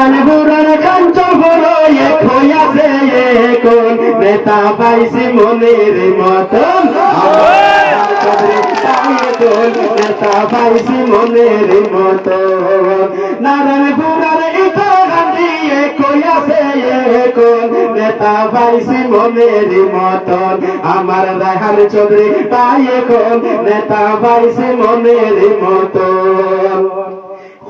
নারায়ণ বুড়ার কাঞ্চন এক হইয়াছে এখন। নেতা পাইছি মনের মতন। নেতা পাইছি মনের মতন। নারায়ণ ইতাহাদি এক হইয়াছে এখন। নেতা পাইছি মনের মতন। আমার রাহার চৌধুরী পাই এখন। নেতা পাইছি মনের মতন।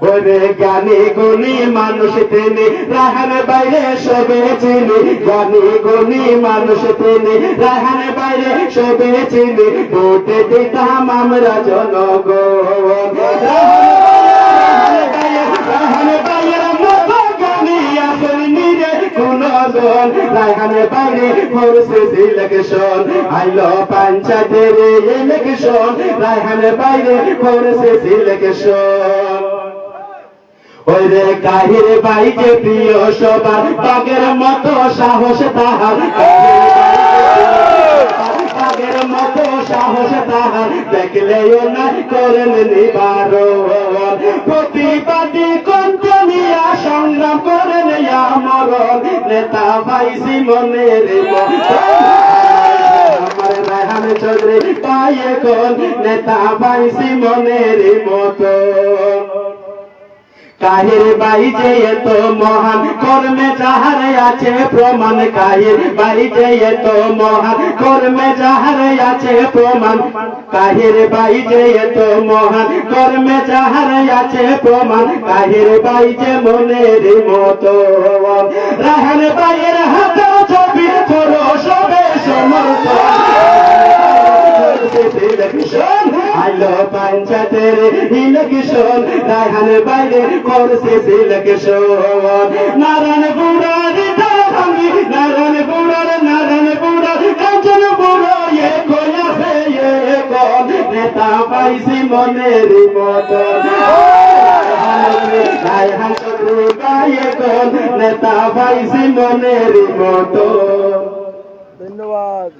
ওরে জ্ঞানী গুণী মানুষ তিনি রাহান বাইরে সবে চিনি। জ্ঞানী গুণী মানুষ তিনি রাহান বাইরে সবে চিনি। ভোটে দিতাম আমরা জনগণ। রাহান বাইরে করছে সিলেকশন আইলো পঞ্চায়েতের ইলেকশন রাহান বাইরে করছে সিলেকশন ওই রে কাহির বাই যে প্রিয় সবার, বাগের মতো সাহস তাহার। বাগের মতো সাহস তাহার, দেখলেও না করেন নিবার প্রতিবাদী কণ্ঠ নিয়া সংগ্রাম করেন আমার নেতা পাইছি মনের আমার রাহান চৌধুরী পাই এখন নেতা পাইছি মনের মতো কাহির বাই যে এত মহান, কর্মে যাহার আছে প্রমাণ কাহির বাই যে এত মহান, কর্মে যাহার আছে প্রমাণ। কাহির বাই যে এত মহান, কর্মে যাহার আছে প্রমাণ। কাহির বাই যে মনের মতো রাহান বাইয়ের হাতে ছবি ছোড়ো পঞ্চায়েতের ইলেকশন রায়হান বাইরে করছে সিলেকশন। নারায়ণ বুড়ার নারায়ণ বুড়ার নারায়ণ বুড়ার, কাঞ্চন কোন নেতা পাইছি মনের কোন নেতা পাইছি মনের মতন। ধন্যবাদ।